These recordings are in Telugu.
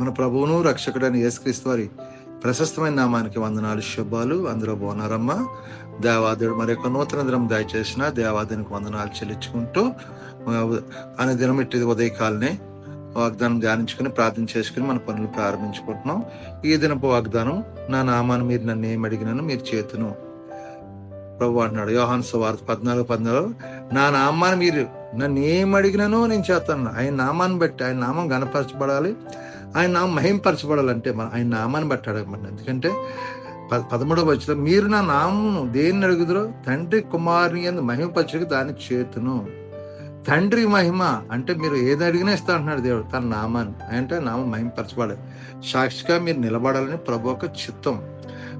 మన ప్రభువును రక్షకుడైన యేసుక్రీస్తు వారి ప్రశస్తమైన నామానికి వందనాలు శుభాలు. అందరూ బాగున్నారమ్మా? దేవాదేవుడు మరి యొక్క నూతన దినం దయచేసిన దేవాదేవునికి వందనాలు చెల్లించుకుంటూ అనే దినం ఇట్టి ఉదయకాలనే వాగ్దానం ధ్యానించుకుని ప్రార్థన చేసుకుని మన పనులు ప్రారంభించుకుంటున్నాం. ఈ దినపు వాగ్దానం నా నామాను మీరు నన్ను ఏం అడిగినాను మీరు చేతును. ప్రభు అంటున్నాడు యోహాన్ సువార్త పద్నాలుగు పద్నాలుగు. నా నామాన్ని మీరు నన్ను ఏం అడిగినానో నేను చేస్తాను ఆయన నామాన్ని బట్టి ఆయన నామం గణపరచబడాలి ఆయన నామం మహింపరచబడాలంటే మన ఆయన నామాన్ని బట్టి అడగమండి. ఎందుకంటే పదమూడవ వచ్చిన మీరు నా నామను దేన్ని అడుగుదరో? తండ్రి కుమారుని ఎందు మహిమపరచడానికి దాని చేతును. తండ్రి మహిమ అంటే మీరు ఏది అడిగినా ఇస్తా అంటున్నాడు దేవుడు తన నామాన్ని. అంటే నామం మహిమపరచబడాలి. సాక్షిగా మీరు నిలబడాలని ప్రభు ఒక చిత్తం.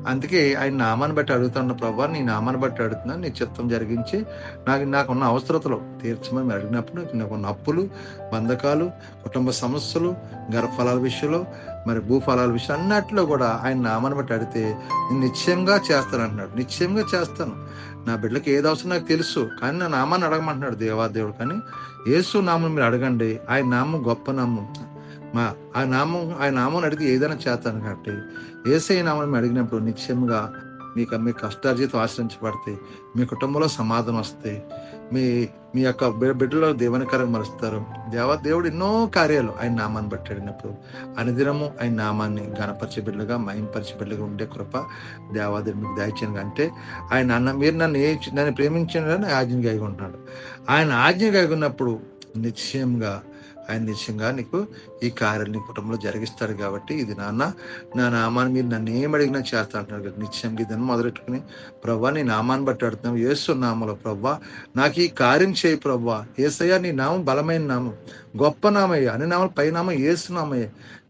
అందుకే ఆయన నామాన్ని బట్టి అడుగుతున్న ప్రభా నీ నామాన్ని బట్టి అడుగుతున్నాను నీ చిత్తం జరిగించి. నాకు నాకున్న అవసరతలు తీర్చమని మీరు అడిగినప్పుడు నాకున్న అప్పులు బంధకాలు కుటుంబ సమస్యలు గర్భఫలాల విషయంలో మరి భూఫలాల విషయం అన్నట్లో కూడా ఆయన నామాన్ని బట్టి అడిగితే నేను నిశ్చయంగా చేస్తాను అంటున్నాడు. నిశ్చయంగా చేస్తాను. నా బిడ్డకి ఏది అవసరం నాకు తెలుసు కానీ నా నామాన్ని అడగమంటున్నాడు దేవాదేవుడు. కానీ యేసు నామం మీరు అడగండి. ఆయన నామం గొప్ప నామం. మా ఆ నామం ఆ నామం అడిగి ఏదైనా చేస్తాను కాబట్టి ఏసై నామం అడిగినప్పుడు నిశ్చయంగా మీకు మీ కష్టార్జితం ఆశ్రయించబడతాయి మీ కుటుంబంలో సమాధానం వస్తాయి మీ మీ యొక్క బిడ్డలో దేవునికరం మరుస్తారు. దేవ దేవుడు ఎన్నో కార్యాలు ఆయన నామాన్ని బట్టి అడిగినప్పుడు అనుదినము ఆయన నామాన్ని గణపరిచే బిడ్డలుగా మహింపరిచి బిడ్డలుగా ఉండే కృప దేవాదేవి మీకు దయచేయను అంటే ఆయన అన్న మీరు నన్ను ఏ నన్ను ప్రేమించిన ఆజ్ఞ కలిగి ఉంటాడు ఆయన ఆజ్ఞ కలిగి ఉన్నప్పుడు నిశ్చయంగా ఆయన నిశ్చయంగా నీకు ఈ కార్యాలు నీ కుటుంబంలో జరిగిస్తాడు కాబట్టి ఇది నాన్న నా నామాన్ని మీరు నన్ను ఏం అడిగినా చేస్తా అంటున్నారు కదా. నిశ్చయంగా ఇదని మొదలెట్టుకుని ప్రభా నీ నామాన్ని బట్టి అడుగుతున్నావు ఏసు నామలో ప్రభా నాకు ఈ కార్యం చేయి ప్రభా ఏసయ్యా నీ నామం బలమైన నామం. గొప్ప నామయ్య అన్ని నామాలు పై నామం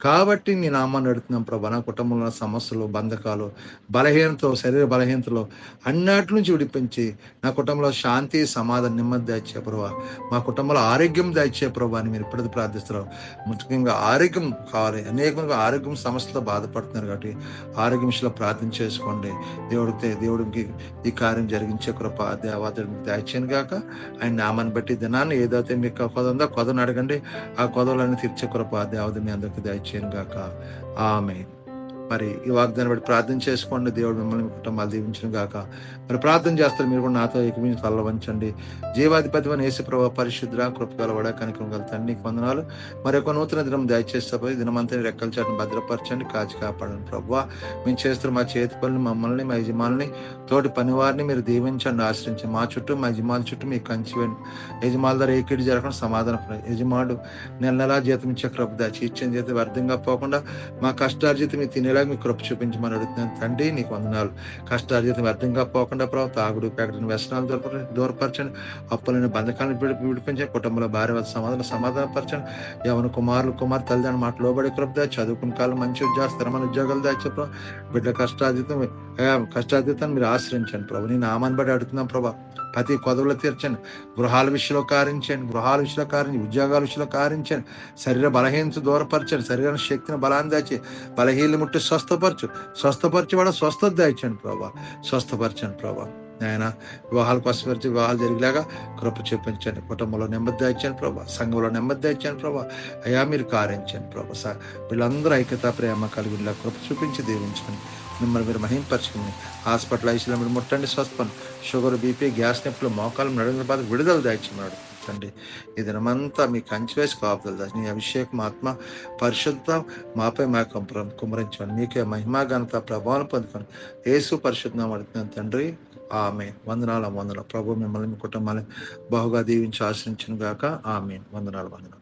కాబట్టి నీ నామాన్ని అడుగుతున్నాం ప్రభా నా కుటుంబంలో సమస్యలు బంధకాలు బలహీనతో శరీర బలహీనతలో అన్నిటి నుంచి విడిపించి నా కుటుంబంలో శాంతి సమాధానం నెమ్మది దాచే ప్రభా. మా కుటుంబంలో ఆరోగ్యం దాచే ప్రభా అని మీరు ఇప్పటికీ ప్రార్థిస్తున్నారు. ముఖ్యంగా ఆరోగ్యం కావాలి. అనేక ఆరోగ్యం సమస్యలతో బాధపడుతున్నారు కాబట్టి ఆరోగ్యం విషయంలో ప్రార్థన చేసుకోండి. దేవుడితే దేవుడికి ఈ కార్యం జరిగించే కృప దేవాదేవుడు మీకు గాక. ఆయన నామాన్ని బట్టి దినాన్ని ఏదైతే మీకు కొద ఉందో అడగండి. ఆ కొదవలన్నీ తీర్చే కృప దేవత మీ అందరికి దయచేయను గాక ఆమె మరి ఈ వాగ్దాన్ని బట్టి ప్రార్థన చేసుకోండి. దేవుడు మిమ్మల్ని కుటుంబాలు దీవించను గాక. మరి ప్రార్థన చేస్తారు మీరు కూడా నాతో ఏకమించి తల్లవంచండి జీవాధిపతి అని యేసు ప్రభావ పరిశుద్ర కృపగలవడ కనికరం గల తండ్రి వందనాలు. మరి ఒక నూతన దినం దయచేస్తే దినమంతా రెక్కల చాటును భద్రపరచండి కాచి కాపాడండి ప్రభు. మేము చేస్తున్న మా చేతి పనులు మమ్మల్ని మా యజమానుల్ని తోటి పనివారిని మీరు దీవించండి ఆశ్రయించండి. మా చుట్టూ మా యజమానుల చుట్టూ మీకు కంచి వేయండి. యజమానుల ద్వారా ఏకిడి జరగకుండా సమాధానం యజమానుడు నెల నెలా జీతం ఇచ్చే కృప దాచి ఇచ్చిన జీతం వ్యర్థంగా పోకుండా మా కష్టార్జితం మీరు తినేలాగా మీ కృప చూపించమని అడుగుతున్నాను. తండ్రి నీకు వందనాలు. కష్టార్జితం వ్యర్థంగా పోకుండా ప్రభావ తాగుడు పేకటిని వ్యసనాలు దూర దూరపరచండి. అప్పులైన బంధకాలను విడిపించండి. కుటుంబంలో భార్య వద్ద సమాధానం సమాధానపరచండి. యవన కుమారులు కుమార్ తల్లిదండ్రులు మాట లోబడి కృప దాచి చదువుకున్న కాలం మంచి ఉద్యోగాలు స్థిరమైన ఉద్యోగాలు దాచి ప్రభావ బిడ్డ కష్టార్జితం అయ్యా, కష్టార్జితాన్ని మీరు ఆశ్రయించండి ప్రభు. నీ నామాన్ని బట్టి అడుగుతున్నాం ప్రభా. ప్రతి కొదవులు తీర్చండి. గృహాల విషయంలో కారించండి గృహాల విషయంలో కారించి ఉద్యోగాల విషయంలో కారించండి శరీర బలహీనత దూరపరచండి. శరీర శక్తిని బలాన్ని దాచి బలహీనలు ముట్టి స్వస్థపరచు. స్వస్థపరిచి వాడు స్వస్థత దాచండి ప్రభా. స్వస్థపరచండి ప్రభా. ఆయన కోసం వచ్చి వివాహాలు జరిగేలాగా కృప చూపించండి. కుటుంబంలో నెమ్మది దాయించండి ప్రభా. సంఘంలో నెమ్మది దాయించండి ప్రభా. అయా మీరు కారించండి ప్రభా. సార్ వీళ్ళందరూ ఐక్యత ప్రేమ కలిగిలా కృప చూపించి దీవించండి. మిమ్మల్ని మీరు మహింపరచుకుని హాస్పిటల్ ఐసీలో మీరు ముట్టండి స్వస్థం షుగర్ బీపీ గ్యాస్ నొప్పులు మోకాలు నడుగుల బాధ విడుదల దాయించమన్నాడు తండ్రి ఈ దినమంతా మీ కంచి వేసి కాపుదలు దాచి నీ అభిషేకం ఆత్మ పరిశుద్ధ మాపై మా కుమరం కుమరించండి మీకే మహిమా ఘనత ప్రభావం పొందుకొని యేసు పరిశుద్ధం అడుగుతున్నాను తండ్రి. ఆమె వందనాల వందనాలు. ప్రభు మిమ్మల్ని మీ కుటుంబాన్ని బహుగా దీవించి ఆశ్రయించిన గాక. ఆమె వందనాలు వందనాలు.